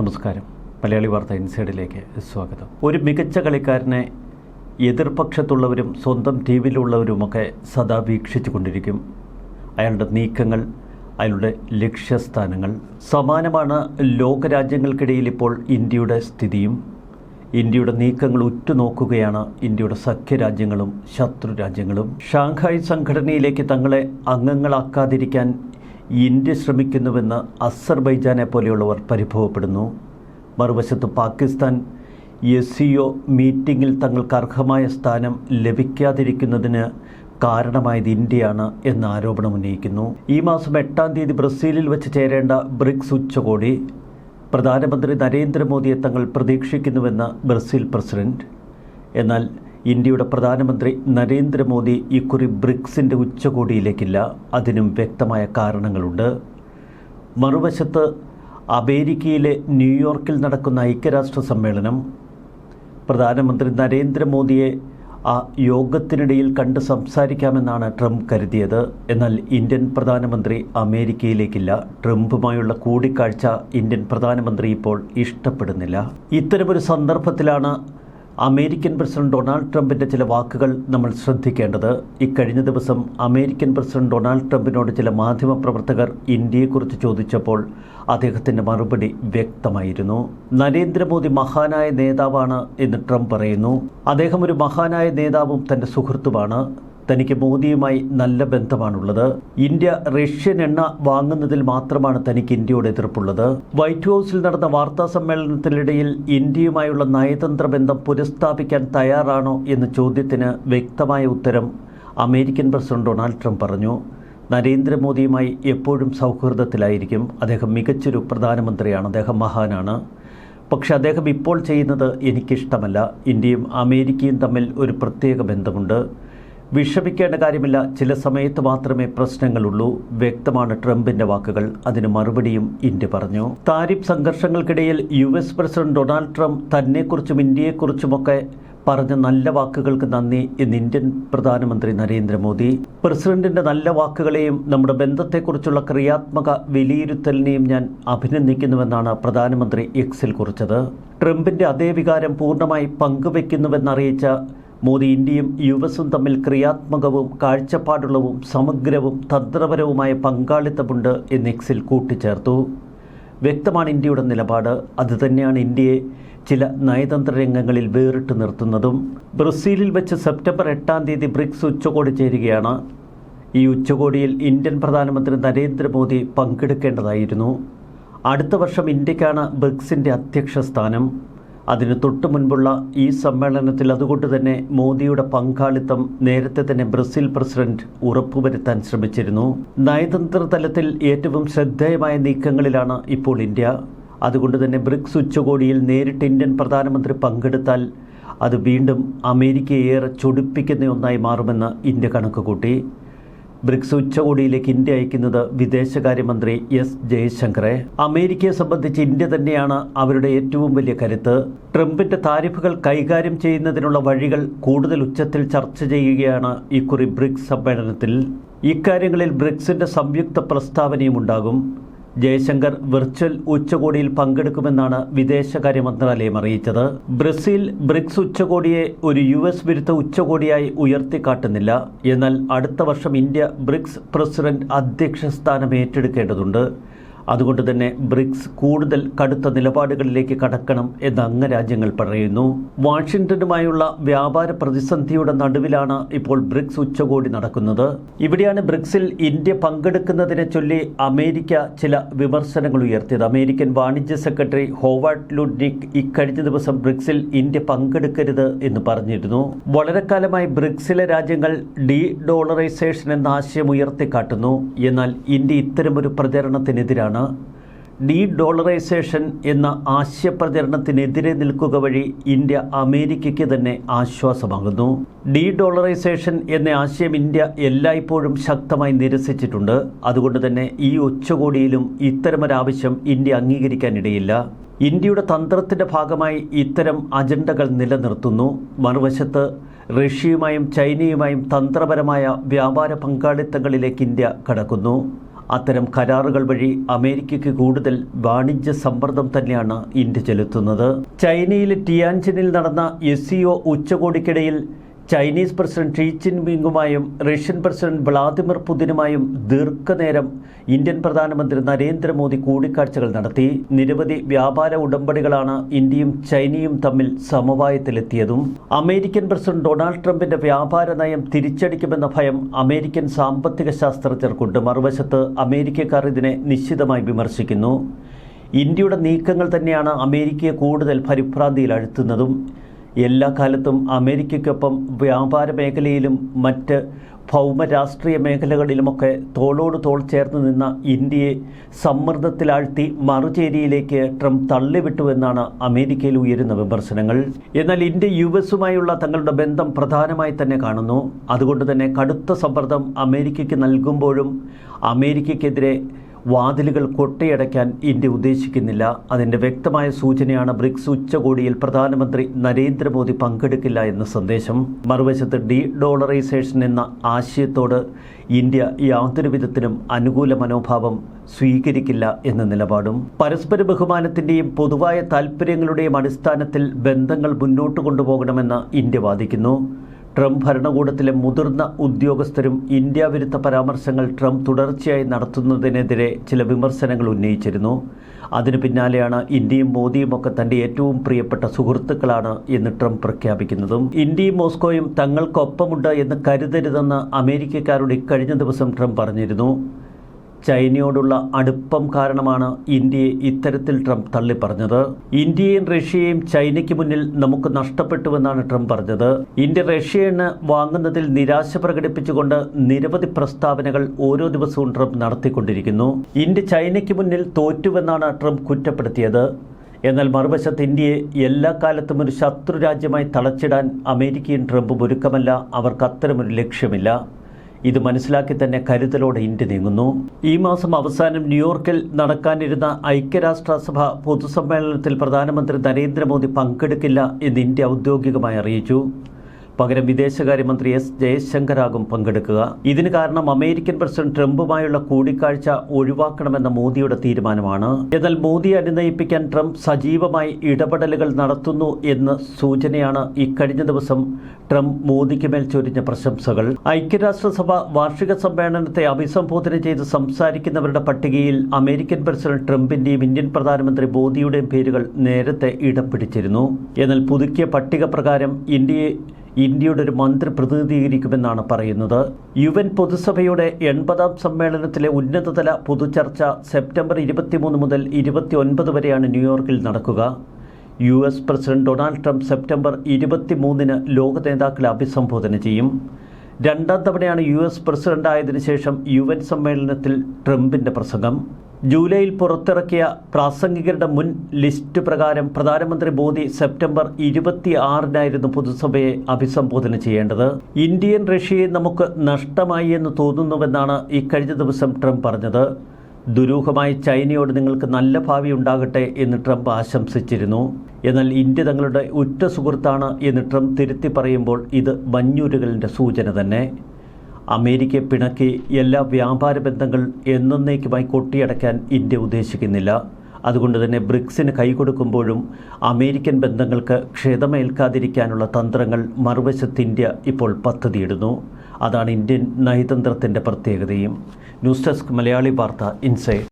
നമസ്കാരം. മലയാളി വാർത്ത ഇൻസൈഡിലേക്ക് സ്വാഗതം. ഒരു മികച്ച കളിക്കാരനെ എതിർപക്ഷത്തുള്ളവരും സ്വന്തം ടീമിലുള്ളവരുമൊക്കെ സദാ വീക്ഷിച്ചു കൊണ്ടിരിക്കും അയാളുടെ നീക്കങ്ങൾ അയാളുടെ ലക്ഷ്യസ്ഥാനങ്ങൾ. സമാനമാണ് ലോകരാജ്യങ്ങൾക്കിടയിൽ ഇപ്പോൾ ഇന്ത്യയുടെ സ്ഥിതിയും. ഇന്ത്യയുടെ നീക്കങ്ങൾ ഉറ്റുനോക്കുകയാണ് ഇന്ത്യയുടെ സഖ്യരാജ്യങ്ങളും ശത്രു രാജ്യങ്ങളും ഷാങ്ഹായ് സംഘടനയിലേക്ക് തങ്ങളെ അംഗങ്ങളാക്കാതിരിക്കാൻ ഇന്ത്യ ശ്രമിക്കുന്നുവെന്ന് അസർബൈജാനെ പോലെയുള്ളവർ പരിഭവപ്പെടുന്നു. മറുവശത്ത് പാകിസ്ഥാൻ എസ് സി ഒ മീറ്റിങ്ങിൽ തങ്ങൾക്ക് അർഹമായ സ്ഥാനം ലഭിക്കാതിരിക്കുന്നതിന് കാരണമായത് ഇന്ത്യയാണ് എന്ന ആരോപണം ഉന്നയിക്കുന്നു. ഈ മാസം എട്ടാം തീയതി ബ്രസീലിൽ വെച്ച് ചേരേണ്ട ബ്രിക്സ് ഉച്ചകോടി പ്രധാനമന്ത്രി നരേന്ദ്രമോദിയെ തങ്ങൾ പ്രതീക്ഷിക്കുന്നുവെന്ന് ബ്രസീൽ പ്രസിഡന്റ്. എന്നാൽ ഇന്ത്യയുടെ പ്രധാനമന്ത്രി നരേന്ദ്രമോദി ഇക്കുറി ബ്രിക്സിന്റെ ഉച്ചകോടിയിലേക്കില്ല. അതിനും വ്യക്തമായ കാരണങ്ങളുണ്ട്. മറുവശത്ത് അമേരിക്കയിലെ ന്യൂയോർക്കിൽ നടക്കുന്ന ഐക്യരാഷ്ട്ര സമ്മേളനം പ്രധാനമന്ത്രി നരേന്ദ്രമോദിയെ ആ യോഗത്തിനിടയിൽ കണ്ട് സംസാരിക്കാമെന്നാണ് ട്രംപ് കരുതിയത്. എന്നാൽ ഇന്ത്യൻ പ്രധാനമന്ത്രി അമേരിക്കയിലേക്കില്ല. ട്രംപുമായുള്ള കൂടിക്കാഴ്ച ഇന്ത്യൻ പ്രധാനമന്ത്രി ഇപ്പോൾ ഇഷ്ടപ്പെടുന്നില്ല. ഇത്തരമൊരു സന്ദർഭത്തിലാണ് അമേരിക്കൻ പ്രസിഡന്റ് ഡൊണാൾഡ് ട്രംപിന്റെ ചില വാക്കുകൾ നമ്മൾ ശ്രദ്ധിക്കേണ്ടത്. ഇക്കഴിഞ്ഞ ദിവസം അമേരിക്കൻ പ്രസിഡന്റ് ഡൊണാൾഡ് ട്രംപിനോട് ചില മാധ്യമപ്രവർത്തകർ ഇന്ത്യയെക്കുറിച്ച് ചോദിച്ചപ്പോൾ അദ്ദേഹത്തിന്റെ മറുപടി വ്യക്തമായിരുന്നു. നരേന്ദ്രമോദി മഹാനായ നേതാവാണ് എന്ന് ട്രംപ് പറയുന്നു. അദ്ദേഹം ഒരു മഹാനായ നേതാവും തന്റെ സുഹൃത്തുമാണ്. തനിക്ക് മോദിയുമായി നല്ല ബന്ധമാണുള്ളത്. ഇന്ത്യ റഷ്യൻ എണ്ണ വാങ്ങുന്നതിൽ മാത്രമാണ് തനിക്ക് ഇന്ത്യയോട് എതിർപ്പുള്ളത്. വൈറ്റ് ഹൗസിൽ നടന്ന വാർത്താ സമ്മേളനത്തിനിടയിൽ ഇന്ത്യയുമായുള്ള നയതന്ത്ര ബന്ധം പുനഃസ്ഥാപിക്കാൻ തയ്യാറാണോ എന്ന ചോദ്യത്തിന് വ്യക്തമായ ഉത്തരം അമേരിക്കൻ പ്രസിഡന്റ് ഡൊണാൾഡ് ട്രംപ് പറഞ്ഞു. നരേന്ദ്രമോദിയുമായി എപ്പോഴും സൗഹൃദത്തിലായിരിക്കും. അദ്ദേഹം മികച്ചൊരു പ്രധാനമന്ത്രിയാണ്. അദ്ദേഹം മഹാനാണ്. പക്ഷെ അദ്ദേഹം ഇപ്പോൾ ചെയ്യുന്നത് എനിക്കിഷ്ടമല്ല. ഇന്ത്യയും അമേരിക്കയും തമ്മിൽ ഒരു പ്രത്യേക ബന്ധമുണ്ട്. വിഷമിക്കേണ്ട കാര്യമില്ല. ചില സമയത്ത് മാത്രമേ പ്രശ്നങ്ങളുള്ളൂ. വ്യക്തമാണ് ട്രംപിന്റെ വാക്കുകൾ. അതിന് മറുപടിയും ഇന്ത്യ പറഞ്ഞു. Tariff സംഘർഷങ്ങൾക്കിടയിൽ U S president Donald Trump തന്നെക്കുറിച്ചും ഇന്ത്യയെക്കുറിച്ചുമൊക്കെ പറഞ്ഞ നല്ല വാക്കുകൾക്ക് നന്ദി എന്ന് ഇന്ത്യൻ പ്രധാനമന്ത്രി നരേന്ദ്രമോദി. പ്രസിഡന്റിന്റെ നല്ല വാക്കുകളെയും നമ്മുടെ ബന്ധത്തെക്കുറിച്ചുള്ള ക്രിയാത്മക വിലയിരുത്തലിനെയും ഞാൻ അഭിനന്ദിക്കുന്നുവെന്നാണ് പ്രധാനമന്ത്രി എക്സിൽ കുറിച്ചത്. ട്രംപിന്റെ അതേ വികാരം പൂർണമായി പങ്കുവെക്കുന്നുവെന്നറിയിച്ച മോദി ഇന്ത്യയും യു എസും തമ്മിൽ ക്രിയാത്മകവും കാഴ്ചപ്പാടുള്ളവും സമഗ്രവും തന്ത്രപരവുമായ പങ്കാളിത്തമുണ്ട് എന്ന് എക്സിൽ കൂട്ടിച്ചേർത്തു. വ്യക്തമാണ് ഇന്ത്യയുടെ നിലപാട്. അതുതന്നെയാണ് ഇന്ത്യയെ ചില നയതന്ത്ര രംഗങ്ങളിൽ വേറിട്ട് നിർത്തുന്നതും. ബ്രസീലിൽ വെച്ച് സെപ്റ്റംബർ എട്ടാം തീയതി ബ്രിക്സ് ഉച്ചകോടി ചേരുകയാണ്. ഈ ഉച്ചകോടിയിൽ ഇന്ത്യൻ പ്രധാനമന്ത്രി നരേന്ദ്രമോദി പങ്കെടുക്കേണ്ടതായിരുന്നു. അടുത്ത വർഷം ഇന്ത്യക്കാണ് ബ്രിക്സിന്റെ അധ്യക്ഷ സ്ഥാനം അതിന് തൊട്ടു മുൻപുള്ള ഈ സമ്മേളനത്തിൽ അതുകൊണ്ട് തന്നെ മോദിയുടെ പങ്കാളിത്തം നേരത്തെ തന്നെ ബ്രസീൽ പ്രസിഡന്റ് ഉറപ്പുവരുത്താൻ ശ്രമിച്ചിരുന്നു. നയതന്ത്ര തലത്തിൽ ഏറ്റവും ശ്രദ്ധേയമായ നീക്കങ്ങളിലാണ് ഇപ്പോൾ ഇന്ത്യ. അതുകൊണ്ട് തന്നെ ബ്രിക്സ് ഉച്ചകോടിയിൽ നേരിട്ട് ഇന്ത്യൻ പ്രധാനമന്ത്രി പങ്കെടുത്താൽ അത് വീണ്ടും അമേരിക്കയെ ഏറെ ചൊടിപ്പിക്കുന്ന ഒന്നായി മാറുമെന്ന് ഇന്ത്യ കണക്കുകൂട്ടി. ബ്രിക്സ് ഉച്ചകോടിയിലേക്ക് ഇന്ത്യ അയക്കുന്നത് വിദേശകാര്യമന്ത്രി എസ് ജയശങ്കറെ. അമേരിക്കയെ സംബന്ധിച്ച് ഇന്ത്യ തന്നെയാണ് അവരുടെ ഏറ്റവും വലിയ കരുത്ത്. ട്രംപിന്റെ താരിഫുകൾ കൈകാര്യം ചെയ്യുന്നതിനുള്ള വഴികൾ കൂടുതൽ ഉച്ചത്തിൽ ചർച്ച ചെയ്യുകയാണ് ഇക്കുറി ബ്രിക്സ് സമ്മേളനത്തിൽ. ഇക്കാര്യങ്ങളിൽ ബ്രിക്സിന്റെ സംയുക്ത പ്രസ്താവനയും ഉണ്ടാകും. ജയശങ്കർ വെർച്വൽ ഉച്ചകോടിയിൽ പങ്കെടുക്കുമെന്നാണ് വിദേശകാര്യ മന്ത്രാലയം അറിയിച്ചത്. ബ്രസീൽ ബ്രിക്സ് ഉച്ചകോടിയെ ഒരു യു എസ് വിരുദ്ധ ഉച്ചകോടിയായി ഉയർത്തിക്കാട്ടുന്നില്ല. എന്നാൽ അടുത്ത വർഷം ഇന്ത്യ ബ്രിക്സ് പ്രസിഡന്റ് അധ്യക്ഷ സ്ഥാനം ഏറ്റെടുക്കേണ്ടതുണ്ട്. അതുകൊണ്ട് തന്നെ ബ്രിക്സ് കൂടുതൽ കടുത്ത നിലപാടുകളിലേക്ക് കടക്കണം എന്ന് അംഗരാജ്യങ്ങൾ പറയുന്നു. വാഷിംഗ്ടണുമായുള്ള വ്യാപാര പ്രതിസന്ധിയുടെ നടുവിലാണ് ഇപ്പോൾ ബ്രിക്സ് ഉച്ചകോടി നടക്കുന്നത്. ഇവിടെയാണ് ബ്രിക്സിൽ ഇന്ത്യ പങ്കെടുക്കുന്നതിനെ ചൊല്ലി അമേരിക്ക ചില വിമർശനങ്ങൾ ഉയർത്തിയത്. അമേരിക്കൻ വാണിജ്യ സെക്രട്ടറി ഹോവാർഡ് ലുഡ്നിക് ഇക്കഴിഞ്ഞ ദിവസം ബ്രിക്സിൽ ഇന്ത്യ പങ്കെടുക്കരുത് എന്ന് പറഞ്ഞിരുന്നു. വളരെ കാലമായി ബ്രിക്സിലെ രാജ്യങ്ങൾ ഡി ഡോളറൈസേഷൻ എന്ന ആശയം ഉയർത്തിക്കാട്ടുന്നു. എന്നാൽ ഇന്ത്യ ഇത്തരമൊരു പ്രചരണത്തിനെതിരാണ്. ഡി ഡോളറൈസേഷൻ എന്ന ആശയപ്രചരണത്തിനെതിരെ നിൽക്കുക വഴി ഇന്ത്യ അമേരിക്കയ്ക്ക് തന്നെ ആശ്വാസമാകുന്നു. ഡീ ഡോളറൈസേഷൻ എന്ന ആശയം ഇന്ത്യ എല്ലായ്പ്പോഴും ശക്തമായി നിരസിച്ചിട്ടുണ്ട്. അതുകൊണ്ട് തന്നെ ഈ ഉച്ചകോടിയിലും ഇത്തരമൊരാവശ്യം ഇന്ത്യ അംഗീകരിക്കാനിടയില്ല. ഇന്ത്യയുടെ തന്ത്രത്തിന്റെ ഭാഗമായി ഇത്തരം അജണ്ടകൾ നിലനിർത്തുന്നു. മറുവശത്ത് റഷ്യയുമായും ചൈനയുമായും തന്ത്രപരമായ വ്യാപാര പങ്കാളിത്തങ്ങളിലേക്ക് ഇന്ത്യ കടക്കുന്നു. അത്തരം കരാറുകൾ വഴി അമേരിക്കയ്ക്ക് കൂടുതൽ വാണിജ്യ സമ്മർദ്ദം തന്നെയാണ് ഇന്ത്യ ചെലുത്തുന്നത്. ചൈനയിലെ ടിയാൻജിനിൽ നടന്ന എസ് ഉച്ചകോടിക്കിടയിൽ ചൈനീസ് പ്രസിഡന്റ് ഷീ ജിൻപിങ്ങുമായും റഷ്യൻ പ്രസിഡന്റ് വ്ളാദിമിർ പുതിനുമായും ദീർഘനേരം ഇന്ത്യൻ പ്രധാനമന്ത്രി നരേന്ദ്രമോദി കൂടിക്കാഴ്ചകൾ നടത്തി. നിരവധി വ്യാപാര ഉടമ്പടികളാണ് ഇന്ത്യയും ചൈനയും തമ്മിൽ സമവായത്തിലെത്തിയതും. അമേരിക്കൻ പ്രസിഡന്റ് ഡൊണാൾഡ് ട്രംപിന്റെ വ്യാപാര നയം തിരിച്ചടിക്കുമെന്ന ഭയം അമേരിക്കൻ സാമ്പത്തിക ശാസ്ത്രജ്ഞർക്കുണ്ട് മറുവശത്ത് അമേരിക്കക്കാർ ഇതിനെ നിശ്ചിതമായി വിമർശിക്കുന്നു. ഇന്ത്യയുടെ നീക്കങ്ങൾ തന്നെയാണ് അമേരിക്കയെ കൂടുതൽ പരിഭ്രാന്തിയിൽ അഴുത്തുന്നതും എല്ലാ കാലത്തും അമേരിക്കയ്ക്കൊപ്പം വ്യാപാര മേഖലയിലും മറ്റ് ഭൗമ രാഷ്ട്രീയ മേഖലകളിലുമൊക്കെ തോളോട് തോൾ ചേർന്ന് നിന്ന ഇന്ത്യയെ സമ്മർദ്ദത്തിലാഴ്ത്തി മറുചേരിയിലേക്ക് ട്രംപ് തള്ളിവിട്ടുവെന്നാണ് അമേരിക്കയിൽ ഉയരുന്ന വിമർശനങ്ങൾ. എന്നാൽ ഇന്ത്യ യു എസുമായുള്ള തങ്ങളുടെ ബന്ധം പ്രധാനമായി തന്നെ കാണുന്നു. അതുകൊണ്ട് തന്നെ കടുത്ത സമ്മർദ്ദം അമേരിക്കയ്ക്ക് നൽകുമ്പോഴും അമേരിക്കയ്ക്കെതിരെ വാതിലുകൾ കൊട്ടയടയ്ക്കാൻ ഇന്ത്യ ഉദ്ദേശിക്കുന്നില്ല. അതിന്റെ വ്യക്തമായ സൂചനയാണ് ബ്രിക്സ് ഉച്ചകോടിയിൽ പ്രധാനമന്ത്രി നരേന്ദ്രമോദി പങ്കെടുക്കില്ല എന്ന സന്ദേശം. മറുവശത്ത് ഡി ഡോളറൈസേഷൻ എന്ന ആശയത്തോട് ഇന്ത്യ യാതൊരു വിധത്തിലും അനുകൂല മനോഭാവം സ്വീകരിക്കില്ല എന്ന നിലപാടും. പരസ്പര ബഹുമാനത്തിന്റെയും പൊതുവായ താൽപ്പര്യങ്ങളുടെയും അടിസ്ഥാനത്തിൽ ബന്ധങ്ങൾ മുന്നോട്ട് കൊണ്ടുപോകണമെന്ന് ഇന്ത്യ വാദിക്കുന്നു. ട്രംപ് ഭരണകൂടത്തിലെ മുതിർന്ന ഉദ്യോഗസ്ഥരും ഇന്ത്യ വിരുദ്ധ പരാമർശങ്ങൾ ട്രംപ് തുടർച്ചയായി നടത്തുന്നതിനെതിരെ ചില വിമർശനങ്ങൾ ഉന്നയിച്ചിരുന്നു. അതിനു പിന്നാലെയാണ് ഇന്ത്യയും മോദിയും ഒക്കെ തന്റെ ഏറ്റവും പ്രിയപ്പെട്ട സുഹൃത്തുക്കളാണ് എന്ന് ട്രംപ് പ്രഖ്യാപിക്കുന്നതും. ഇന്ത്യയും മോസ്കോയും തങ്ങൾക്കൊപ്പമുണ്ട് എന്ന് കരുതരുതെന്ന് അമേരിക്കക്കാരോട് ഇക്കഴിഞ്ഞ ദിവസം ട്രംപ് പറഞ്ഞിരുന്നു. ചൈനയോടുള്ള അടുപ്പം കാരണമാണ് ഇന്ത്യയെ ഇത്തരത്തിൽ ട്രംപ് തള്ളിപ്പറഞ്ഞത്. ഇന്ത്യയും റഷ്യയും ചൈനയ്ക്ക് മുന്നിൽ നമുക്ക് നഷ്ടപ്പെട്ടുവെന്നാണ് ട്രംപ് പറഞ്ഞത്. ഇന്ത്യ റഷ്യയെന്ന് വാങ്ങുന്നതിൽ നിരാശ പ്രകടിപ്പിച്ചുകൊണ്ട് നിരവധി പ്രസ്താവനകൾ ഓരോ ദിവസവും ട്രംപ് നടത്തിക്കൊണ്ടിരിക്കുന്നു. ഇന്ത്യ ചൈനയ്ക്ക് മുന്നിൽ തോറ്റുവെന്നാണ് ട്രംപ് കുറ്റപ്പെടുത്തിയത്. എന്നാൽ മറുവശത്ത് ഇന്ത്യയെ എല്ലാ കാലത്തും ഒരു ശത്രു രാജ്യമായി തളച്ചിടാൻ അമേരിക്കയും ട്രംപും ഒരുക്കമല്ല അവർക്ക് അത്തരമൊരു ലക്ഷ്യമില്ല. ഇത് മനസ്സിലാക്കി തന്നെ കരുതലോടെ ഇന്ത്യ നീങ്ങുന്നു. ഈ മാസം അവസാനം ന്യൂയോർക്കിൽ നടക്കാനിരുന്ന ഐക്യരാഷ്ട്രസഭ പൊതുസമ്മേളനത്തിൽ പ്രധാനമന്ത്രി നരേന്ദ്രമോദി പങ്കെടുക്കില്ല എന്ന് ഇന്ത്യ ഔദ്യോഗികമായി അറിയിച്ചു. പകരം വിദേശകാര്യമന്ത്രി എസ് ജയശങ്കറാകും പങ്കെടുക്കുക. ഇതിന് കാരണം അമേരിക്കൻ പ്രസിഡന്റ് ട്രംപുമായുള്ള കൂടിക്കാഴ്ച ഒഴിവാക്കണമെന്ന മോദിയുടെ തീരുമാനമാണ്. എന്നാൽ മോദിയെ അനുനയിപ്പിക്കാൻ ട്രംപ് സജീവമായി ഇടപെടലുകൾ നടത്തുന്നു എന്ന സൂചനയാണ് ഇക്കഴിഞ്ഞ ദിവസം ട്രംപ് മോദിക്ക് മേൽ ചൊരിഞ്ഞ പ്രശംസകൾ. ഐക്യരാഷ്ട്രസഭ വാർഷിക സമ്മേളനത്തെ അഭിസംബോധന ചെയ്ത് സംസാരിക്കുന്നവരുടെ പട്ടികയിൽ അമേരിക്കൻ പ്രസിഡന്റ് ട്രംപിന്റെയും ഇന്ത്യൻ പ്രധാനമന്ത്രി മോദിയുടെയും പേരുകൾ നേരത്തെ ഇടം പിടിച്ചിരുന്നു. എന്നാൽ പുതുക്കിയ പട്ടിക പ്രകാരം ഇന്ത്യയെ ഇന്ത്യയുടെ ഒരു മന്ത്രി പ്രതിനിധീകരിക്കുമെന്നാണ് പറയുന്നത്. യു എൻ പൊതുസഭയുടെ എൺപതാം സമ്മേളനത്തിലെ ഉന്നതതല പൊതുചർച്ച സെപ്റ്റംബർ ഇരുപത്തിമൂന്ന് മുതൽ ഇരുപത്തി ഒൻപത് വരെയാണ് ന്യൂയോർക്കിൽ നടക്കുക. U S president Donald Trump September ഇരുപത്തിമൂന്നിന് ലോക നേതാക്കളെ അഭിസംബോധന ചെയ്യും. രണ്ടാം തവണയാണ് യു എസ് പ്രസിഡന്റായതിനു ശേഷം യു എൻ സമ്മേളനത്തിൽ ട്രംപിന്റെ പ്രസംഗം. ജൂലൈയിൽ പുറത്തിറക്കിയ പ്രാസംഗികരുടെ മുൻ ലിസ്റ്റ് പ്രകാരം പ്രധാനമന്ത്രി മോദി സെപ്റ്റംബർ ഇരുപത്തി ആറിനായിരുന്നു പൊതുസഭയെ അഭിസംബോധന ചെയ്യേണ്ടത്. ഇന്ത്യൻ റഷ്യയെ നമുക്ക് നഷ്ടമായി എന്ന് തോന്നുന്നുവെന്നാണ് കഴിഞ്ഞ ദിവസം ട്രംപ് പറഞ്ഞത്. ദുരൂഹമായി ചൈനയോട് നിങ്ങൾക്ക് നല്ല ഭാവി ഉണ്ടാകട്ടെ എന്ന് ട്രംപ് ആശംസിച്ചിരുന്നു. എന്നാൽ ഇന്ത്യ തങ്ങളുടെ ഉറ്റ സുഹൃത്താണ് എന്ന് ട്രംപ് തിരുത്തി പറയുമ്പോൾ ഇത് മഞ്ഞുരുകലിന്റെ സൂചന തന്നെ. അമേരിക്കയെ പിണക്കി എല്ലാ വ്യാപാര ബന്ധങ്ങൾ എന്നേക്കുമായി കൊട്ടിയടക്കാൻ ഇന്ത്യ ഉദ്ദേശിക്കുന്നില്ല. അതുകൊണ്ട് തന്നെ ബ്രിക്സിന് കൈകൊടുക്കുമ്പോഴും അമേരിക്കൻ ബന്ധങ്ങൾക്ക് ക്ഷതമേൽക്കാതിരിക്കാനുള്ള തന്ത്രങ്ങൾ മറുവശത്ത് ഇന്ത്യ ഇപ്പോൾ പദ്ധതിയിടുന്നു. അതാണ് ഇന്ത്യൻ നയതന്ത്രത്തിന്റെ പ്രത്യേകതയും. ന്യൂസ് ഡെസ്ക് മലയാളി വാർത്ത ഇൻസൈഡ്.